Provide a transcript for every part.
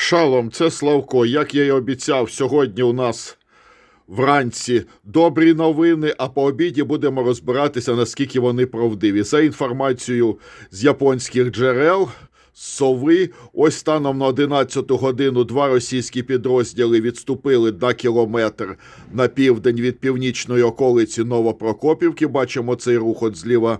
Шалом, це Славко. Як я й обіцяв, сьогодні у нас вранці добрі новини, а по обіді будемо розбиратися, наскільки вони правдиві. За інформацією з японських джерел. Сови, ось станом на 11 годину два російські підрозділи відступили на кілометр на південь від північної околиці Новопрокопівки. Бачимо цей рух от зліва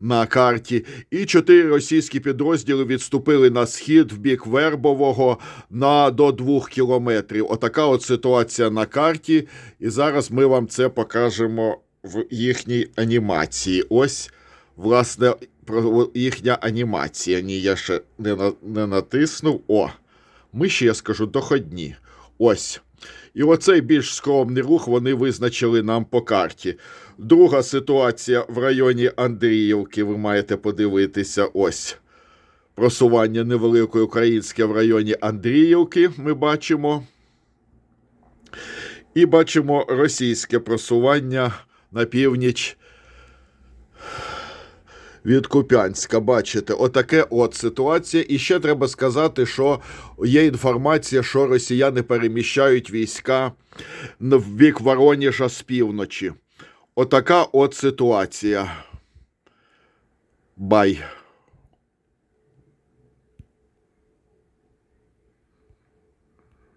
на карті. І чотири російські підрозділи відступили на схід в бік Вербового на до двох кілометрів. Отака от ситуація на карті. І зараз ми вам це покажемо в їхній анімації. Ось, власне, про їхня анімація. Ні, я ще не, на, не натиснув. О, ми ще я скажу доходні. Ось. І оцей більш скромний рух вони визначили нам по карті. Друга ситуація в районі Андріївки. Ви маєте подивитися. Ось. Просування невеликої українське в районі Андріївки. Ми бачимо. І бачимо російське просування на північ від Куп'янська. Бачите, отаке от ситуація. І ще треба сказати, що є інформація, що росіяни переміщають війська в бік Вороніжа з півночі. Отака от ситуація. Бай.